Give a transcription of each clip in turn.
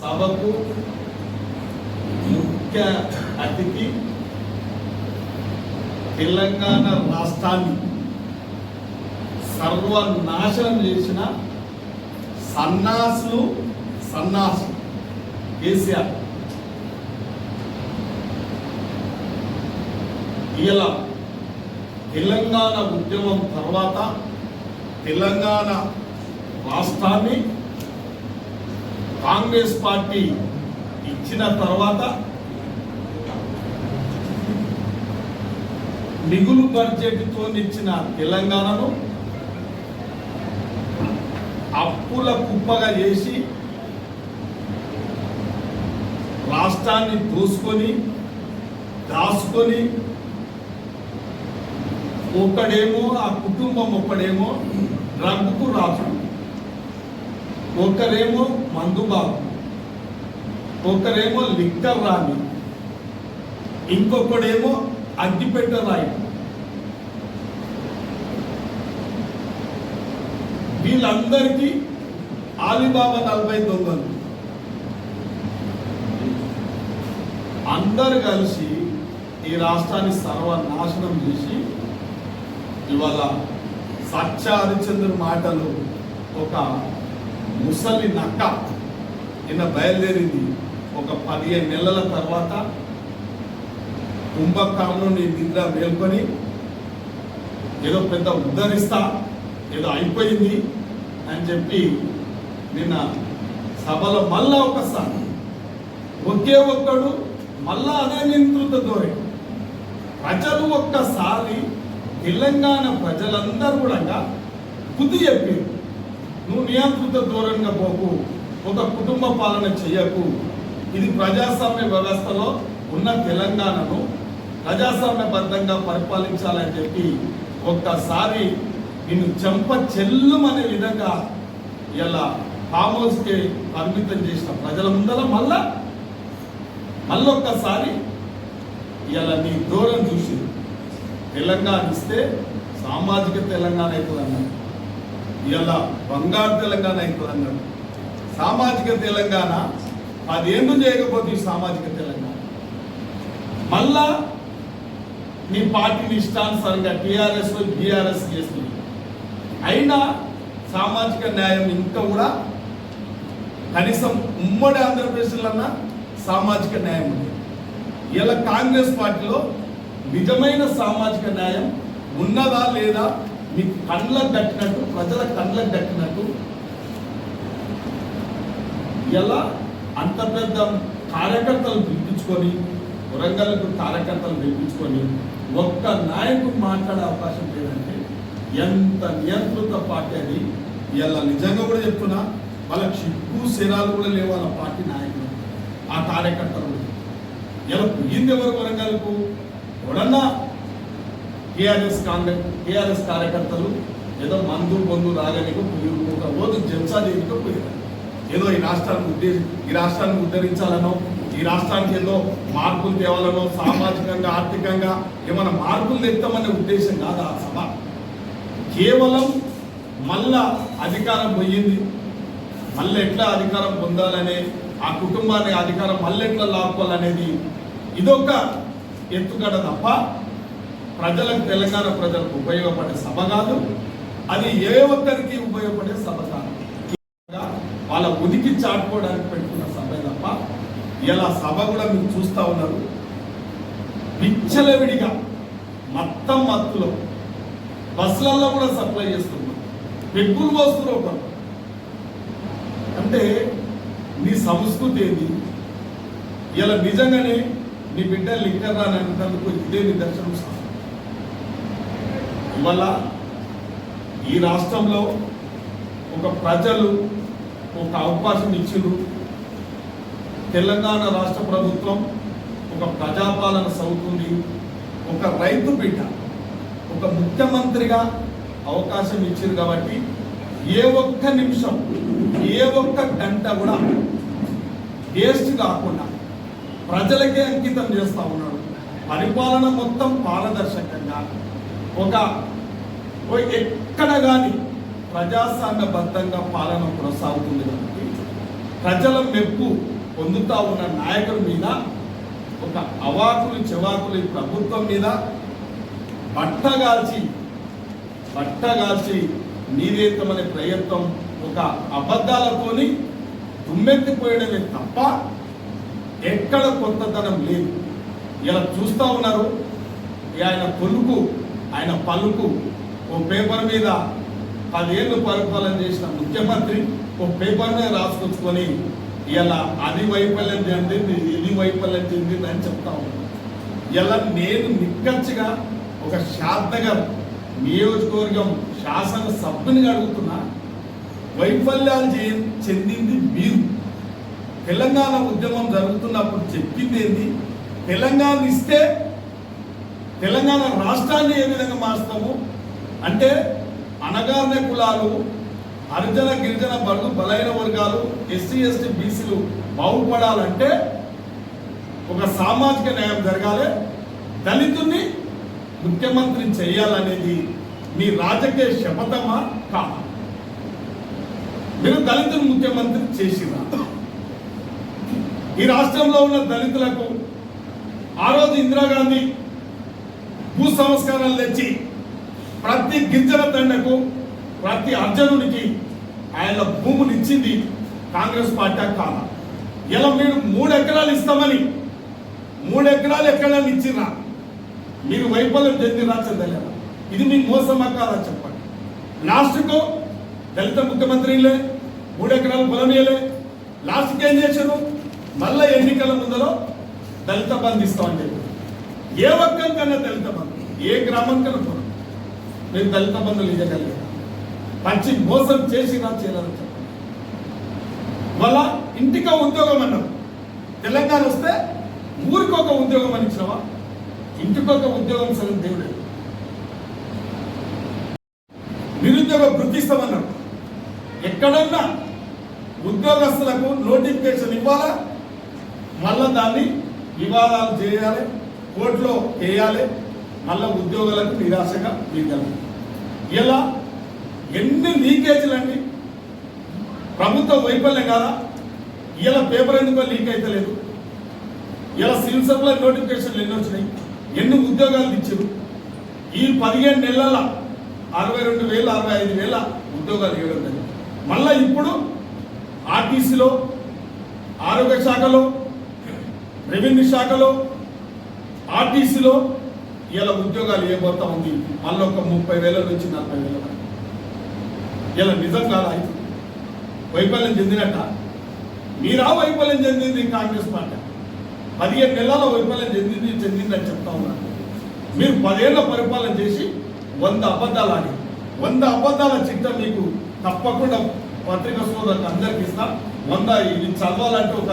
సభకు ముఖ్య అతిథి తెలంగాణ రాష్ట్రాన్ని సర్వనాశనం చేసిన సన్నాసులు సన్నాసులు కేసీఆర్. ఇలా తెలంగాణ ఉద్యమం తర్వాత తెలంగాణ రాష్ట్రాన్ని కాంగ్రెస్ పార్టీ ఇచ్చిన తర్వాత మిగులు బడ్జెట్తో ఇచ్చిన తెలంగాణను అప్పుల కుప్పగా చేసి రాష్ట్రాన్ని దూసుకొని దాచుకొని ఒక్కడేమో ఆ కుటుంబం ఒక్కడేమో డ్రగ్కు రాజు. ఒకరేమో మందుబాబు ఒకరేమో లిక్కర్ రాణి ఇంకొకడేమో అగ్గిపెట్ట రాయి. వీళ్ళందరికీ ఆలిబాబా నలభై దొంగలు. అందరు కలిసి ఈ రాష్ట్రాన్ని సర్వనాశనం చేసి ఇవాళ సత్య హరిచంద్ర మాటలు ఒక ముసలి నక్క నిన్న బయలుదేరింది. ఒక పదిహేను నెలల తర్వాత కుంభకర్ణం నీ నిద్ర మేల్కొని ఏదో పెద్ద ఉద్ధరిస్తా ఏదో అయిపోయింది అని చెప్పి నిన్న సభలో మళ్ళా ఒకసారి ఒకే ఒక్కడు మళ్ళా అదే నియంత్రిత ధోరణి ప్రజలు ఒక్కసారి తెలంగాణ ప్రజలందరూ కూడా బుద్ధి చెప్పారు. నువ్వు నియంత్రిత ధోరణిగా పోకు ఒక కుటుంబ పాలన చేయకు ఇది ప్రజాస్వామ్య వ్యవస్థలో ఉన్న తెలంగాణను ప్రజాస్వామ్యబద్ధంగా పరిపాలించాలని చెప్పి ఒక్కసారి నిన్ను చెంప చెల్లుమనే విధంగా ఇలా ఫామ్ హౌస్కి పరిమితం చేసిన ప్రజల ముందర మళ్ళా మళ్ళొక్కసారి ఇలా నీ దూరం చూసి తెలంగాణ ఇస్తే సామాజిక తెలంగాణ అవుతుంది అన్నారు ఇలా బంగారు తెలంగాణ అవుతుంది సామాజిక తెలంగాణ పదేళ్ళు చేయకపోతే ఈ సామాజిక తెలంగాణ? మళ్ళా నీ పార్టీని ఇష్టానుసారంగా టీఆర్ఎస్ బీఆర్ఎస్ చేస్తుంది. అయినా సామాజిక న్యాయం ఇంకా కూడా కనీసం ఉమ్మడి ఆంధ్రప్రదేశ్లన్నా సామాజిక న్యాయం ఉంది. ఇలా కాంగ్రెస్ పార్టీలో నిజమైన సామాజిక న్యాయం ఉన్నదా లేదా మీ కళ్ళకు దక్కినట్టు ప్రజల కళ్ళకు దక్కినట్టు ఎలా అంత పెద్ద కార్యకర్తలు పిలిపించుకొని వరంగల్కు కార్యకర్తలు పిలిపించుకొని ఒక్క నాయకుడు మాట్లాడే అవకాశం లేదంటే ఎంత నియంత్రిత పార్టీ అది. ఇలా నిజంగా కూడా చెప్తున్నా వాళ్ళకి చిక్కు శిరాలు కూడా లేవు వాళ్ళ పార్టీ నాయకులు ఆ కార్యకర్తలు. ఇలా పోయింది ఎవరు వరంగల్కు? ఎవడన్నా టీఆర్ఎస్ కాంగ్రెస్ టీఆర్ఎస్ కార్యకర్తలు ఏదో మందు పొందు రాగనికో ఒక రోజు జల్సా దేనికో పోయారు. ఏదో ఈ రాష్ట్రాన్ని ఉద్దేశి ఈ రాష్ట్రాన్ని ఉద్ధరించాలనో ఈ రాష్ట్రానికి ఏదో మార్పులు తేవాలనో సామాజికంగా ఆర్థికంగా ఏమైనా మార్పులు తెస్తామనే ఉద్దేశం కాదు ఆ సభ? కేవలం మళ్ళా అధికారం పోయింది. మళ్ళీ ఎట్లా అధికారం పొందాలనే ఆ కుటుంబాన్ని అధికారం మళ్ళీ ఎట్లా లాక్కోవాలనేది ఇదొక ఎత్తుగడ తప్ప ప్రజలకు తెలంగాణ ప్రజలకు ఉపయోగపడే సభ కాదు అది ఏ ఒక్కరికి ఉపయోగపడే సభ కాదు. వాళ్ళ ఉనికి చాటుకోవడానికి పెట్టుకున్న సభ తప్ప ఇలా సభ కూడా మీరు చూస్తా ఉన్నారు. విచ్చలవిడిగా మొత్తం మత్తులో బస్సులలో కూడా సప్లై చేస్తున్నారు. పెట్టుకుని పోస్తున్నారు ఒకరు. అంటే నీ సంస్కృతి ఏది? ఇలా నిజంగానే నీ బిడ్డ లిక్కర్ రానందుకు ఇదే నిదర్శనం ఇవాళ ఈ రాష్ట్రంలో ఒక ప్రజలు ఒక అవకాశం ఇచ్చిండ్రు. తెలంగాణ రాష్ట్ర ప్రభుత్వం ఒక ప్రజాపాలన సౌతుంది ఒక రైతు బిడ్డ ఒక ముఖ్యమంత్రిగా అవకాశం ఇచ్చింది కాబట్టి ఏ ఒక్క నిమిషం ఏ ఒక్క గంట కూడా వేస్ట్ కాకుండా ప్రజలకే అంకితం చేస్తూ ఉన్నాడు. పరిపాలన మొత్తం పారదర్శకంగా ఒక ఎక్కడ కానీ ప్రజాస్వామ్యబద్ధంగా పాలన కొనసాగుతుంది కాబట్టి ప్రజల మెప్పు పొందుతా ఉన్న నాయకుల మీద ఒక అవాకులు చెవాకులు ఈ ప్రభుత్వం మీద బట్టగాల్చి బట్టగాల్చి నీరేతమనే ప్రయత్నం ఒక అబద్ధాలతోని దుమ్మెత్తిపోయడమే తప్ప ఎక్కడ కొత్తదనం లేదు. ఇలా చూస్తా ఉన్నారు. ఆయన పొలుకు ఆయన పలుకు ఓ పేపర్ మీద పదేళ్ళు పరిపాలన చేసిన ముఖ్యమంత్రి ఓ పేపర్ మీద రాసుకొచ్చుకొని ఇలా అది వైఫల్యం చెందింది ఇది వైఫల్యం చెందింది అని చెప్తా ఉన్నాను ఇలా నేను నిక్కచ్చిగా ఒక శాంతగర్ నియోజకవర్గం శాసనసభ్యునిగా అడుగుతున్నా వైఫల్యాలు చే- చెందింది మీరు. తెలంగాణ ఉద్యమం జరుగుతున్నప్పుడు చెప్పింది ఏంది? తెలంగాణ ఇస్తే తెలంగాణ రాష్ట్రాన్ని ఏ విధంగా మార్స్తాము? అంటే అనగారిన కులాలు హరిజన గిరిజన బడుగు బలైన వర్గాలు ఎస్సీ ఎస్టీ బీసీలు బాగుపడాలంటే ఒక సామాజిక న్యాయం జరగాలి. దళితుని ముఖ్యమంత్రిని చేయాలనేది మీ రాజకీయ శపథమా కాదా? మీరు దళితుని ముఖ్యమంత్రి చేసిరా? ఈ రాష్ట్రంలో ఉన్న దళితులకు ఆ రోజు ఇందిరాగాంధీ భూ సంస్కరణలు తెచ్చి ప్రతి గిరిజన తండకు ప్రతి అర్జునుడికి ఆయన భూములు ఇచ్చింది కాంగ్రెస్ పార్టీ కాదా. ఇలా మీరు మూడు ఎకరాలు ఇస్తామని మూడు ఎకరాలు ఎక్కడని ఇచ్చిరా మీరు వైఫల్యం చెందినా చెందలేరా ఇది మీ మోసమా కాదా చెప్పండి. లాస్ట్కు దళిత ముఖ్యమంత్రిలే మూడు ఎకరాలు పొలమేయలే లాస్ట్కి ఏం చేశారు మళ్ళా ఎన్నికల ముందలో దళిత బంధు ఇస్తామని చెప్పి ఏ వర్గం కన్నా దళిత బంధు ఏ గ్రామం కన్నా నేను దళిత బంధువులు ఇవ్వగలిగారు మంచి మోసం చేసి నా చేయాలని చెప్పండి ఇంటికో ఇంటికి ఉద్యోగం అన్నారు. తెలంగాణ వస్తే ఊరికి ఒక ఉద్యోగం అని ఇచ్చినావా? ఇంటికి ఒక ఉద్యోగం సగం దేవుడే. నిరుద్యోగ గుర్తిస్తామన్నారు ఎక్కడన్నా ఉద్యోగస్తులకు నోటిఫికేషన్ ఇవ్వాలా? మళ్ళా దాన్ని వివాదాలు చేయాలి కోర్టులో వేయాలి మళ్ళీ ఉద్యోగాలకు నిరాశగా మిగలి ఇలా ఎన్ని లీకేజీలు అండి ప్రభుత్వ వైఫల్యం కాదా? ఇలా పేపర్ ఎందుకో లీక్ అయితే లేదు? ఇలా సివిల్ సప్లై నోటిఫికేషన్లు ఎన్ని వచ్చినాయి? ఎన్ని ఉద్యోగాలు ఇచ్చారు? ఈ పదిహేను నెలల అరవై రెండు వేల అరవై ఐదు వేల ఉద్యోగాలు ఇవ్వడం జరిగింది. మళ్ళా ఇప్పుడు ఆర్టీసీలో ఆరోగ్య శాఖలో రెవెన్యూ శాఖలో ఆర్టీసీలో ఇలా ఉద్యోగాలు ఏమవుతా ఉంది? మళ్ళీ ఒక ముప్పై వేల నుంచి నలభై వేల వరకు. ఇలా నిజం కాదా వైఫల్యం చెందినట్ట? మీరా వైఫల్యం చెందింది కాంగ్రెస్ పార్టీ? పదిహేను నెలల వైఫల్యం చెందింది చెందింది అని చెప్తా ఉన్నారు మీరు పదేళ్ళ పరిపాలన చేసి వంద అబద్ధాలు ఆడి వంద అబద్ధాల చిట్ట మీకు తప్పకుండా పత్రిక సోదరులకు అందరికి ఇస్తాం. వంద ఇది చదవాలంటే ఒక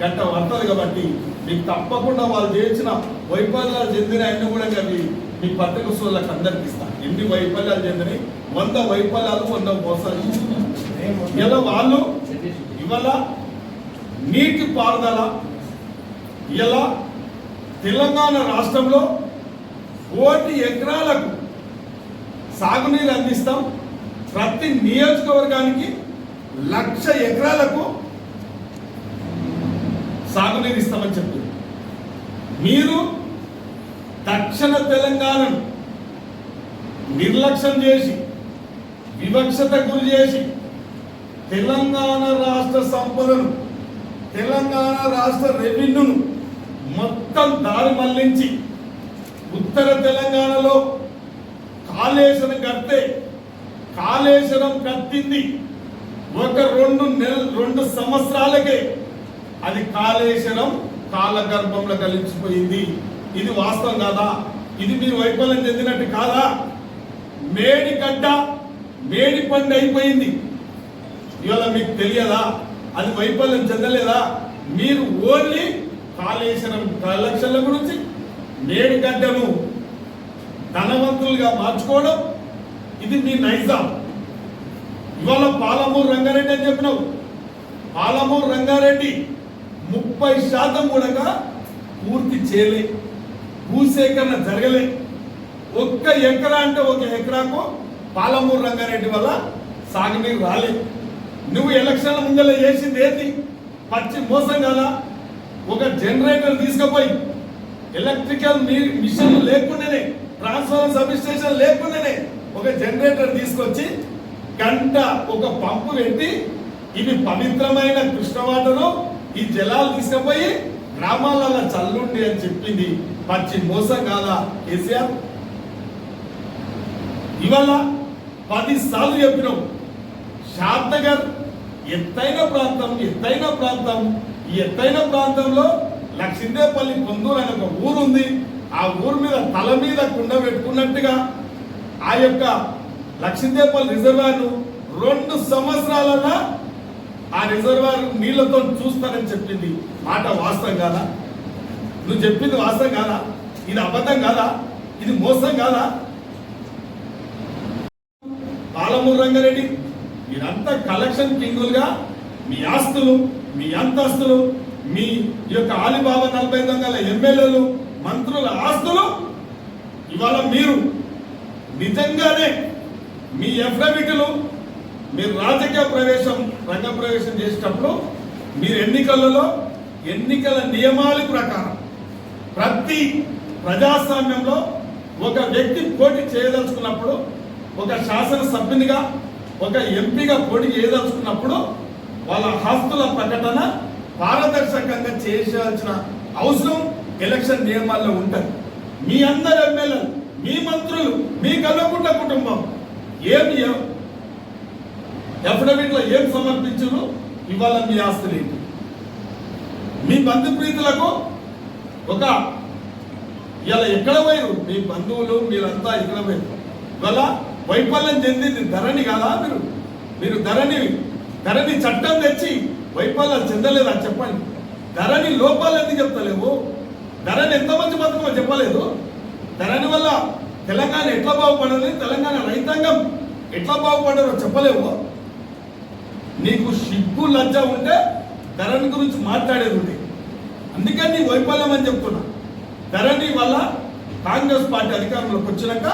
గంట పడుతుంది కాబట్టి మీకు తప్పకుండా వాళ్ళు చేసిన వైఫల్యాలు చెందిన అన్ని కూడా అవి మీ పత్రిక సోదరులకు అందరికి ఇస్తా ఎన్ని వైఫల్యాలు చెందినవి? వంద వైఫల్యాలు వంద మోసాలు. ఇలా వాళ్ళు ఇవాళ నీటి పారుదల ఇలా తెలంగాణ రాష్ట్రంలో కోటి ఎకరాలకు సాగునీరు అందిస్తాం. ప్రతి నియోజకవర్గానికి లక్ష ఎకరాలకు సాగునీరు ఇస్తామని చెప్పారు మీరు దక్షిణ తెలంగాణను నిర్లక్ష్యం చేసి వివక్షత గురి చేసి తెలంగాణ రాష్ట్ర సంపదను తెలంగాణ రాష్ట్ర రెవెన్యూను మొత్తం దారి మళ్ళించి ఉత్తర తెలంగాణలో కాళేశ్వరం కడితే కాళేశ్వరం కట్టింది ఒక రెండు నెల రెండు సంవత్సరాలకే అది కాళేశ్వరం కాలగర్భంలో కలిసిపోయింది. ఇది వాస్తవం కాదా? ఇది మీరు వైఫల్యం చెందినట్టు కాదా? మేడి గడ్డ మేడి పండు అయిపోయింది. ఇవాళ మీకు తెలియదా? అది వైఫల్యం చెందలేదా? మీరు ఓన్లీ కాళేశ్వరం కలక్షల గురించి మేడి గడ్డను ధనవంతులుగా మార్చుకోవడం ఇది మీ నైజాం. ఇవాళ పాలమూరు రంగారెడ్డి అని చెప్పినావు. పాలమూరు రంగారెడ్డి ముప్పై శాతం కూడా పూర్తి చేయలే. భూసేకరణ జరగలే. ఒక్క ఎకరా అంటే ఒక ఎకరాకు పాలమూరు రంగారెడ్డి వల్ల సాగునీరు రాలేదు నువ్వు ఎలక్షన్ల ముందర చేసింది ఏంటి పచ్చి మోసం కదా? ఒక జనరేటర్ తీసుకుపోయి ఎలక్ట్రికల్ మీ- మిషన్ లేకుండానే ట్రాన్స్ఫార్మర్ సబ్స్టేషన్ లేకుండానే ఒక జనరేటర్ తీసుకొచ్చి గంట ఒక పంపు పెట్టి ఇవి పవిత్రమైన కృష్ణ వాటరు ఈ జలాలు తీసుకుపోయి గ్రామాలలో చల్లుండి అని చెప్పింది పచ్చి మోసం కాదా కేసీఆర్. ఇవాళ పది సార్లు చెప్పినాం షాద్ నగర్ ఎత్తైన ప్రాంతం ఎత్తైన ప్రాంతం ఈ ఎత్తైన ప్రాంతంలో లక్ష్మీదేవపల్లి పొందూరు అనే ఒక ఊరు ఉంది. ఆ ఊరు మీద తల మీద కుండ పెట్టుకున్నట్టుగా ఆ యొక్క లక్ష్మీదేవపల్లి రిజర్వాయర్ రెండు సంవత్సరాలలో ఆ రిజర్వాయర్ నీళ్ళతో చూస్తానని చెప్పింది. మాట వాస్తవం కాదా? నువ్వు చెప్పింది వాస్తవం కాదా? ఇది అబద్ధం కాదా? ఇది మోసం కాదా? పాలమూరు రంగారెడ్డి మీరంతా కలెక్షన్ కింగులుగా మీ ఆస్తులు మీ అంతస్తులు మీ యొక్క ఆలిబాబా నలభై వందల ఎమ్మెల్యేలు మంత్రుల ఆస్తులు ఇవాళ మీరు నిజంగానే మీ ఎఫ్డవిట్లు మీరు రాజకీయ ప్రవేశం రంగ ప్రవేశం చేసేటప్పుడు మీరు ఎన్నికలలో ఎన్నికల నియమాల ప్రకారం ప్రతి ప్రజాస్వామ్యంలో ఒక వ్యక్తి పోటీ చేయదలుచుకున్నప్పుడు ఒక శాసనసభ్యునిగా ఒక ఎంపీగా పోటీ చేయదలుచుకున్నప్పుడు వాళ్ళ ఆస్తుల ప్రకటన పారదర్శకంగా చేయాల్సిన అవసరం ఎలక్షన్ నియమాల్లో ఉంటుంది. మీ అందరు ఎమ్మెల్యేలు మీ మంత్రులు మీ కల్వకుంట కుటుంబం ఏమి అఫిడవిట్లో ఏం సమర్పించారు ఇవాళ మీ ఆస్తులు ఏంటి మీ బంధుప్రీతులకు ఒక ఇలా ఎక్కడ పోయారు? మీ బంధువులు మీరంతా ఎక్కడ పోయారు. ఇవాళ వైఫల్యం చెందింది ధరణి కదా మీరు? మీరు ధరణి ధరణి చట్టం తెచ్చి వైఫల్యం చెందలేదా చెప్పండి. ధరణి లోపాలు ఎందుకు చెప్తలేవు? ధరణి ఎంత మంచి బతుకమో చెప్పలేదు. ధరణి వల్ల తెలంగాణ ఎట్లా బాగుపడదు? తెలంగాణ రైతాంగం ఎట్లా బాగుపడారో చెప్పలేవు. నీకు సిగ్గు లజ్జ ఉంటే ధరణి గురించి మాట్లాడేది ఉంది అందుకని నీ వైఫల్యం అని చెప్తున్నా. ధరణి వల్ల కాంగ్రెస్ పార్టీ అధికారంలోకి వచ్చినాక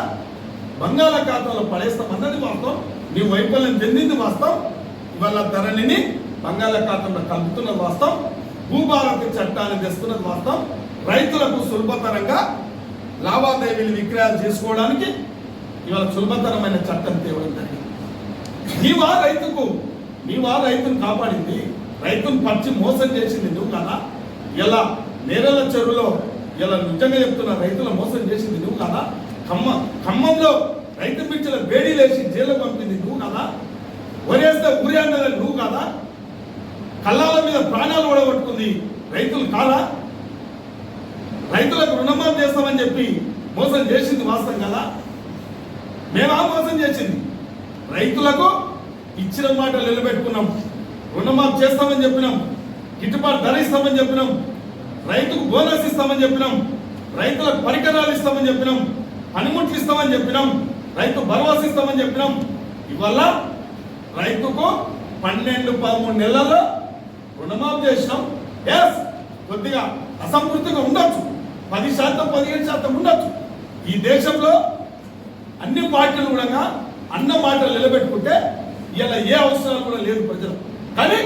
బంగాళాఖాతంలో పడేస్తామన్నది వాస్తవం. నీ వైఫల్యం చెందింది వాస్తవం. ఇవాళ ధరణిని బంగాళాఖాతంలో కలుపుతున్నది వాస్తవం. భూభారత చట్టాన్ని తెస్తున్నది వాస్తవం. రైతులకు సులభతరంగా లావాదేవీలు విక్రయాలు చేసుకోవడానికి ఇవాళ సులభతరమైన చట్టం తేవడం జరిగింది. ఇవా రైతుకు నీవా రైతును కాపాడింది రైతును పచ్చి మోసం చేసింది నువ్వు కదా? ఇలా నేరల చెరువులో ఇలా నిజంగా చెప్తున్న రైతుల మోసం చేసింది నువ్వు కదా? ఖమ్మ ఖమ్మంలో రైతు పిచ్చల వేడి లేచి జైలు పంపింది నువ్వు కదా? ఒరేస్తే ఊరి అన్నది నువ్వు కదా? కళ్ళాల మీద ప్రాణాలు ఓడగొట్టుకుంది రైతులు కాదా? రైతులకు రుణమాఫీ చేస్తామని చెప్పి మోసం చేసింది వాస్తవం కదా? మేమా మోసం చేసింది? రైతులకు ఇచ్చిన మాట నిలబెట్టుకున్నాం. రుణమాఫీ చేస్తామని చెప్పినాం. గిట్టుబాటు ధర ఇస్తామని చెప్పినాం. రైతుకు బోనస్ ఇస్తామని చెప్పినాం. రైతులకు పరికరాలు ఇస్తామని చెప్పినాం. పనిముట్లు ఇస్తామని చెప్పినాం. రైతు భరోసా ఇస్తామని చెప్పినాం. ఇవల్ల రైతుకు పన్నెండు పదమూడు నెలల్లో రుణమాఫీ చేసినాం. ఎస్ కొద్దిగా అసంపూర్తిగా ఉండొచ్చు. పది శాతం పదిహేను శాతం ఉండొచ్చు. ఈ దేశంలో అన్ని పార్టీలు కూడా అన్న మాటలు నిలబెట్టుకుంటే ఇలా ఏ అవసరాలు కూడా లేదు ప్రజలు. కానీ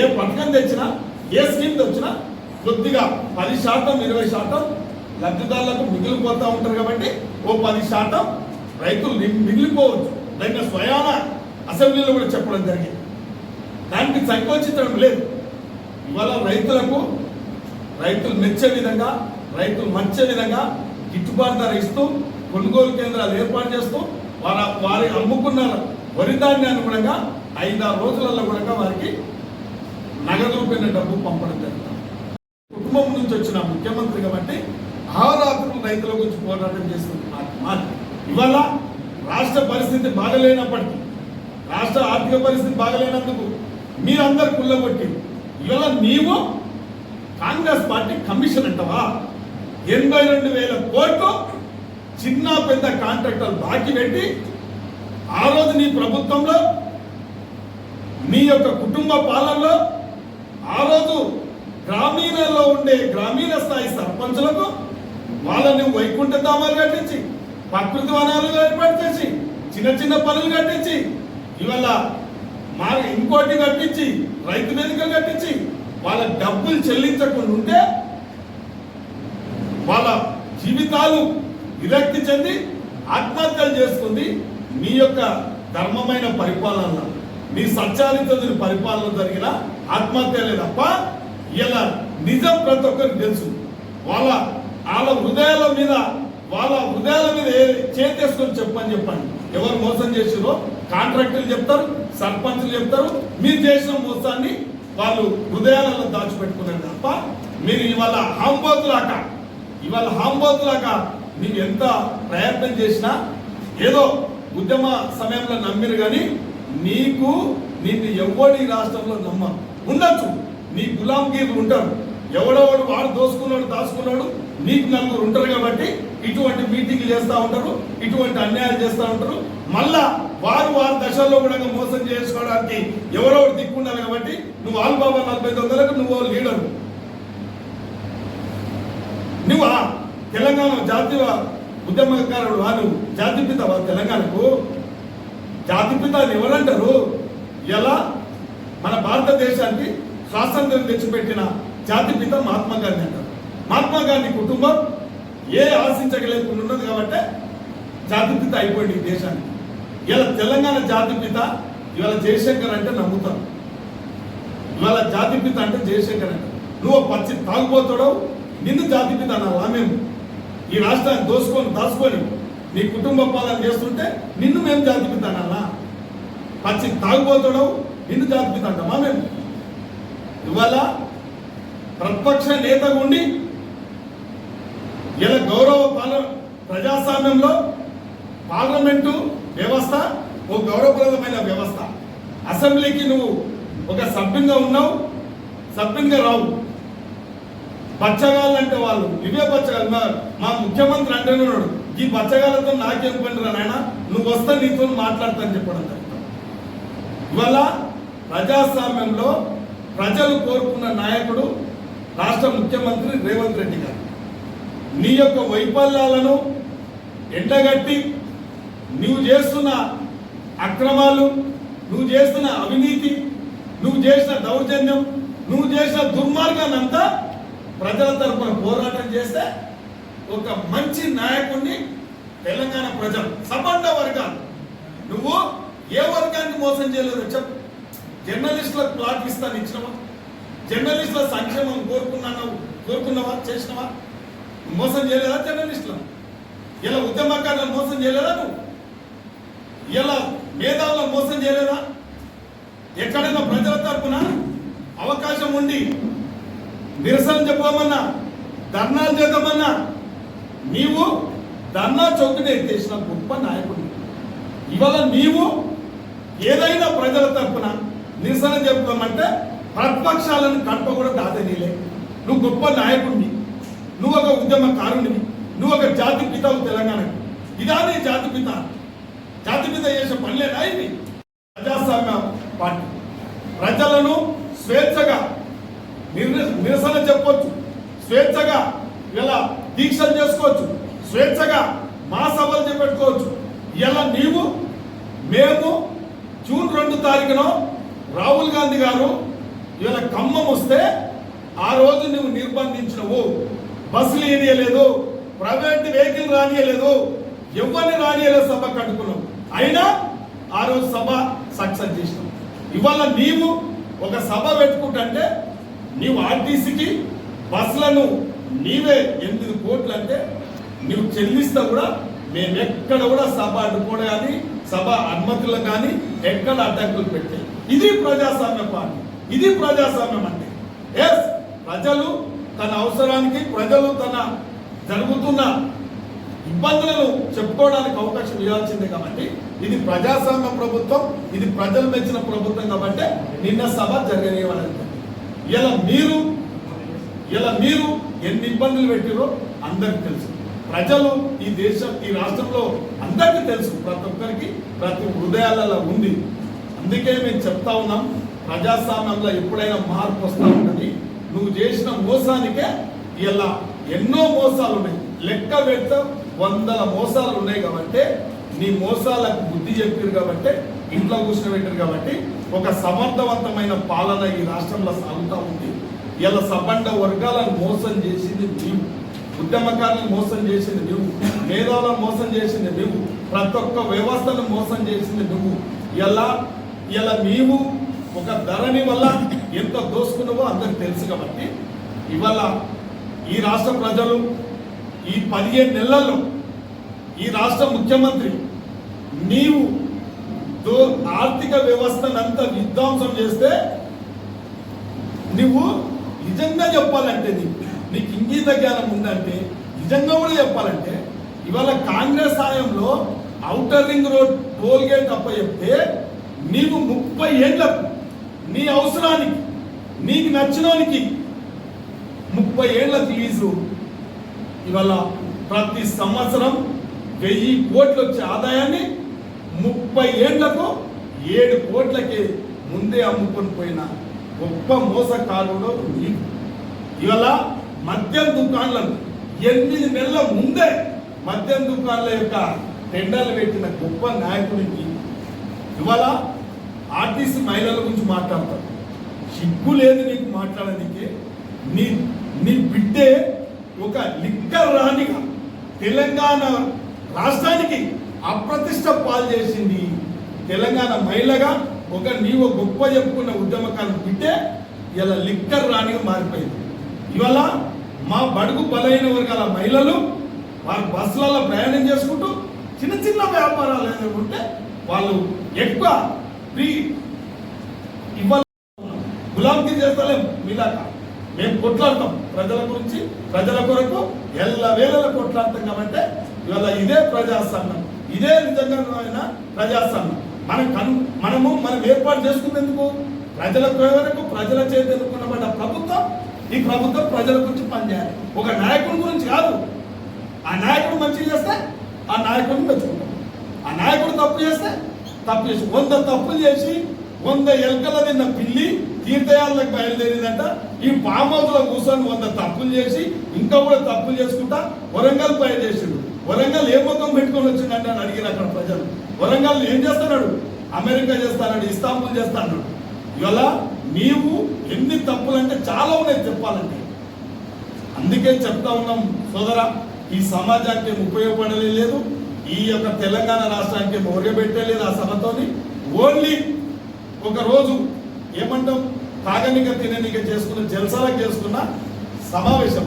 ఏ పథకం తెచ్చినా ఏ స్కీమ్ తెచ్చినా కొద్దిగా పది శాతం ఇరవై శాతం లబ్ధిదారులకు మిగిలిపోతూ ఉంటారు కాబట్టి ఓ పది శాతం రైతులు మిగిలిపోవచ్చు. దాన్ని స్వయాన అసెంబ్లీలో కూడా చెప్పడం జరిగింది. దానికి సంకోచించడం లేదు. ఇవాళ రైతులకు రైతులు మెచ్చే విధంగా రైతులు మంచే విధంగా గిట్టుబాటు ధర ఇస్తూ కొనుగోలు కేంద్రాలు ఏర్పాటు చేస్తూ వారి వారి అమ్ముకున్న వరిధాన్ని అనుగుణంగా కూడా ఐదారు రోజులలో కూడా వారికి నగదు రూపైన డబ్బు పంపడం జరుగుతుంది. కుటుంబం నుంచి వచ్చిన ముఖ్యమంత్రి కాబట్టి అహోరాత్రులు రైతుల గురించి పోరాటం చేస్తుంది మాట. ఇవాళ రాష్ట్ర పరిస్థితి బాగలేనప్పటికీ రాష్ట్ర ఆర్థిక పరిస్థితి బాగలేనందుకు మీరందరు కుళ్ళగొట్టి ఇవాళ నీవు కాంగ్రెస్ పార్టీ కమిషన్ అంటవా? ఎనభై రెండు వేల కోట్లు చిన్న పెద్ద కాంట్రాక్టర్ బాకీ పెట్టి ఆ రోజు నీ ప్రభుత్వంలో నీ యొక్క కుటుంబ పాలనలో ఆ రోజు గ్రామీణలో ఉండే గ్రామీణ స్థాయి సర్పంచులకు వాళ్ళని వైకుంఠ ధామాలు కట్టించి ప్రకృతి వనాలు ఏర్పాటు చేసి చిన్న చిన్న పనులు కట్టించి ఇవాళ మా ఇంకోటి కట్టించి రైతు వేదిక కట్టించి వాళ్ళ డబ్బులు చెల్లించకుండా ఉంటే వాళ్ళ జీవితాలు విరక్తి చెంది ఆత్మహత్యలు చేసుకుంది. మీ యొక్క ధర్మమైన పరిపాలన మీ సత్యానిత పరిపాలన జరిగిన ఆత్మహత్యలే తప్ప ఇలా నిజం ప్రతి ఒక్కరికి తెలుసు. వాళ్ళ వాళ్ళ హృదయాల మీద వాళ్ళ హృదయాల మీద ఏ- చేతేసుకొని చెప్పని చెప్పండి. ఎవరు మోసం చేసిరో కాంట్రాక్టులు చెప్తారు సర్పంచులు చెప్తారు మీరు చేసిన మోసాన్ని వాళ్ళు హృదయాలలో దాచిపెట్టుకున్నారు తప్ప మీరు ఇవాళ హాంబోతులాక ఇవాళ హాంబోతులాక మీరు ఎంత ప్రయత్నం చేసినా ఏదో ఉద్యమ సమయంలో నమ్మిరు కానీ నీకు నిన్ను ఎవడి రాష్ట్రంలో నమ్మ. ఉండొచ్చు. నీ గులాంగీర్లు ఉంటారు. ఎవడెవడు వాడు దోసుకున్నాడు దాచుకున్నాడు నీకు నలుగురు ఉంటారు కాబట్టి ఇటువంటి మీటింగ్లు చేస్తూ ఉంటారు ఇటువంటి అన్యాయాలు చేస్తూ ఉంటారు. మళ్ళా వారు వారి దశల్లో కూడా మోసం చేసుకోవడానికి ఎవరో ఒకటి దిక్కుండాలి కాబట్టి నువ్వు ఆల్బాబా నలభై ఐదు వందలకు నువ్వు లీడరు. నువ్వు తెలంగాణ జాతీయ ఉద్యమకారుడు ఆ జాతిపిత తెలంగాణకు జాతిపిత అని ఎవరంటారు ఎలా? మన భారతదేశానికి స్వాతంత్రం తెచ్చిపెట్టిన జాతిపిత మహాత్మా గాంధీ అంటారు. మహాత్మా గాంధీ కుటుంబం ఏ ఆశించగలేకుండా ఉన్నది కాబట్టి జాతిపిత అయిపోయింది ఈ దేశానికి. ఇలా తెలంగాణ జాతిపిత ఇవాళ జయశంకర్ అంటే నమ్ముతారు. ఇవాళ జాతిపిత అంటే జయశంకర్ అంటే నువ్వు పచ్చి తాగుపోతాడో నిన్ను జాతిపిత అనాలా మేము? ఈ రాష్ట్రాన్ని దోసుకొని దాచుకొని నీ కుటుంబ పాలన చేస్తుంటే నిన్ను మేము జాతిపితానన్నా. పచ్చి తాగుపోతాడో నిన్ను జాతిపితాంటమా మేము? ఇవాళ ప్రతిపక్ష నేత ఉండి ఇలా గౌరవ పాలన ప్రజాస్వామ్యంలో పార్లమెంటు వ్యవస్థ ఓ గౌరవప్రదమైన వ్యవస్థ. అసెంబ్లీకి నువ్వు ఒక సభ్యునిగా ఉన్నావు సభ్యునిగా రావు. బచ్చగాళ్ళంటే వాళ్ళు. ఇవే బచ్చగాళ్ళు. మా మా ముఖ్యమంత్రి అంటేనే ఉన్నాడు. ఈ బచ్చగాళ్ళతో నాకేం పని రా నాయన? నువ్వు వస్తే నీతో మాట్లాడతాను చెప్పడం జరుగుతుంది. ఇవాళ ప్రజాస్వామ్యంలో ప్రజలు కోరుకున్న నాయకుడు రాష్ట్ర ముఖ్యమంత్రి రేవంత్ రెడ్డి గారు. నీ యొక్క వైఫల్యాలను ఎండగట్టి నువ్వు చేస్తున్న అక్రమాలు నువ్వు చేస్తున్న అవినీతి నువ్వు చేసిన దౌర్జన్యం నువ్వు చేసిన దుర్మార్గాన్ని అంతా ప్రజల తరపున పోరాటం చేస్తే ఒక మంచి నాయకుడిని తెలంగాణ ప్రజలు సబండ వర్గాలు. నువ్వు ఏ వర్గాన్ని మోసం చేయలేదు చెప్పు. జర్నలిస్టులకు ప్లాట్ ఇస్తాను ఇచ్చినవా? జర్నలిస్టుల సంక్షేమం కోరుకున్నావు కోరుకున్నావా చేసినవా? మోసం చేయలేదా జర్నలిస్టులను? ఇలా ఉద్యమకారులను మోసం చేయలేదా నువ్వు? ఇలా మేధావులను మోసం చేయలేదా? ఎక్కడైనా ప్రజల తరపున అవకాశం ఉండి నిరసన చెప్పమన్నా ధర్నాలు చేద్దామన్నా నీవు ధర్నా చౌకని ఎత్తేసిన గొప్ప నాయకుడు. ఇవాళ నీవు ఏదైనా ప్రజల తరపున నిరసన చెప్పుకోమంటే ప్రతిపక్షాలను కడప కూడా దాదనీలే నువ్వు గొప్ప నాయకుడిని నువ్వు ఒక ఉద్యమకారునివి నువ్వు ఒక జాతి పితవు తెలంగాణకు. ఇదానే జాతి పిత. జాతి పిత చేసే పనిలేనా ఇది ప్రజాస్వామ్య పార్టీ. ప్రజలను స్వేచ్ఛగా నిరసన చెప్పొచ్చు. స్వేచ్ఛగా ఇలా దీక్షలు చేసుకోవచ్చు. స్వేచ్ఛగా మా సభలు చేపెట్టుకోవచ్చు. ఇలా నీవు మేము జూన్ రెండు తారీఖున రాహుల్ గాంధీ గారు ఇలా ఖమ్మం వస్తే ఆ రోజు నువ్వు నిర్బంధించినవు. బస్సులు ఏనియలేదు ప్రైవేట్ వెహికల్ రానియలేదు ఎవరిని రానియలేదు సభ కట్టుకున్నావు. అయినా ఆ రోజు సభ సక్సెస్ చేసినావు. ఇవాళ నీవు ఒక సభ పెట్టుకుంటే నీవు ఆర్టీసీకి బస్సులను నీవే ఎనిమిది కోట్లు అంటే నువ్వు చెల్లిస్తే కూడా మేము ఎక్కడ కూడా సభ అడ్డుకోవడం కానీ సభ అనుమతులు కానీ ఎక్కడ అడ్డంకులు పెట్టే ఇది ప్రజాస్వామ్య పార్టీ. ఇది ప్రజాస్వామ్యం అంటే. ఎస్ ప్రజలు తన అవసరానికి ప్రజలు తన జరుగుతున్న ఇబ్బందులను చెప్పుకోవడానికి అవకాశం ఇవ్వాల్సిందే కాబట్టి ఇది ప్రజాస్వామ్య ప్రభుత్వం ఇది ప్రజలు మెచ్చిన ప్రభుత్వం కాబట్టి నిన్న సభ జరగనివ్వాలంటే ఇలా మీరు ఇలా మీరు ఎన్ని ఇబ్బందులు పెట్టిరో అందరికి తెలుసు. ప్రజలు ఈ దేశం ఈ రాష్ట్రంలో అందరికీ తెలుసు. ప్రతి ఒక్కరికి ప్రతి హృదయాలలో ఉంది. అందుకే మేము చెప్తా ఉన్నాం ప్రజాస్వామ్యంలో ఎప్పుడైనా మార్పు వస్తూ ఉంటుంది. నువ్వు చేసిన మోసానికే ఇలా ఎన్నో మోసాలు ఉన్నాయి. లెక్క పెడితే వందల మోసాలు ఉన్నాయి కాబట్టి నీ మోసాలకు బుద్ధి చెప్పారు కాబట్టి ఇంట్లో కూర్చోబెట్టారు కాబట్టి ఒక సమర్థవంతమైన పాలన ఈ రాష్ట్రంలో సాగుతూ ఉంది. ఇలా సబండ వర్గాలను మోసం చేసింది నీవు ఉద్యమకారులను మోసం చేసింది నువ్వు మేధావులను మోసం చేసింది నువ్వు ప్రతి ఒక్క వ్యవస్థను మోసం చేసింది నువ్వు ఇలా ఇలా నీవు ఒక ధరని వల్ల ఎంత దోసుకున్నావో అందరికి తెలుసు కాబట్టి ఇవాళ ఈ రాష్ట్ర ప్రజలు ఈ పదిహేను నెలల్లో ఈ రాష్ట్ర ముఖ్యమంత్రి నీవు ఆర్థిక వ్యవస్థనంతా విధ్వంసం చేస్తే నువ్వు నిజంగా చెప్పాలంటే నీకు ఇంగీత జ్ఞానం ఉందంటే నిజంగా కూడా చెప్పాలంటే ఇవాళ Congress హాయంలో outer ring road toll gate అప్ప చెప్తే నీకు ముప్పై ఏళ్ళకు నీ అవసరానికి నీకు నచ్చినానికి ముప్పై ఏళ్ళ లీజు ఇవాళ ప్రతి సంవత్సరం వెయ్యి కోట్లు వచ్చే ఆదాయాన్ని ముప్పై ఏళ్ళకు ఏడు కోట్లకి ముందే అమ్ముకొని పోయిన గొప్ప మోసకారుడు నీవు ఇవాళ మద్యం దుకాణాలను ఎనిమిది నెలల ముందే మద్యం దుకాణాల యొక్క టెండర్లు పెట్టిన గొప్ప నాయకుడికి ఇవాళ ఆర్టీసీ మహిళల గురించి మాట్లాడతారు సిగ్గు లేదు నీకు మాట్లాడడానికి. నీ నీ బిడ్డే ఒక లిక్కర్ రాణిగా తెలంగాణ రాష్ట్రానికి అప్రతిష్ట పాలు చేసింది తెలంగాణ మహిళగా ఒక నీవు గొప్ప చెప్పుకున్న ఉద్యమకాలను బిడ్డే ఇలా లిక్కర్ రాణిగా మారిపోయింది. ఇవాళ మా బడుగు బలైన వర్గాల మహిళలు వారి బస్సులలో ప్రయాణం చేసుకుంటూ చిన్న చిన్న వ్యాపారాలు ఏదైనా ఉంటే వాళ్ళు ఎక్కువ ఫ్రీ ఇవ్వాలి. గులాంగిరి చేస్తలేం మీలాగా. మేము కొట్లాడతాం ప్రజల గురించి ప్రజల కొరకు ఎల్ల వేళల కొట్లాడతాం కాబట్టి ఇవాళ ఇదే ప్రజాసంఘం. ఇదే నిజంగా ప్రజాసంఘం మన కను మనము మనం ఏర్పాటు చేసుకునేందుకు ప్రజల వరకు ప్రజల చేతి ఎన్నుకున్నబడ్డ ప్రభుత్వం ఈ ప్రభుత్వం ప్రజల గురించి పనిచేయాలి. ఒక నాయకుడి గురించి కాదు. ఆ నాయకుడు మంచిగా చేస్తే ఆ నాయకుడిని మెచ్చుకుంటాం. ఆ నాయకుడు తప్పు చేస్తే తప్పు చేసి వంద తప్పులు చేసి వంద ఎలకల తిన్న పిల్లి తీర్థయాలకు బయలుదేరిందంట. ఈ ఫామ్ కూర్చొని వంద తప్పులు చేసి ఇంకా కూడా తప్పులు చేసుకుంటా వరంగల్ పై చేసిండు. వరంగల్ ఏ మొత్తం పెట్టుకొని వచ్చిందంటే అని అడిగిన అక్కడ ప్రజలు వరంగల్ ఏం చేస్తున్నాడు? అమెరికా చేస్తాడు ఇస్తాంబుల్ చేస్తాడు ఇవాళ నీవు ఎన్ని తప్పులు అంటే చాలా ఉన్నాయి చెప్పాలంటే. అందుకే చెప్తా ఉన్నాం సోదరా ఈ సమాజానికి ఉపయోగపడలేదు ఉపయోగపడలే లేదు ఈ యొక్క తెలంగాణ రాష్ట్రానికి మొరగబెట్టలేదు ఆ సభతోని. ఓన్లీ ఒక రోజు ఏమంటాం? తాగనిక తిననిక చేసుకున్న జలసాలకు చేసుకున్న సమావేశం.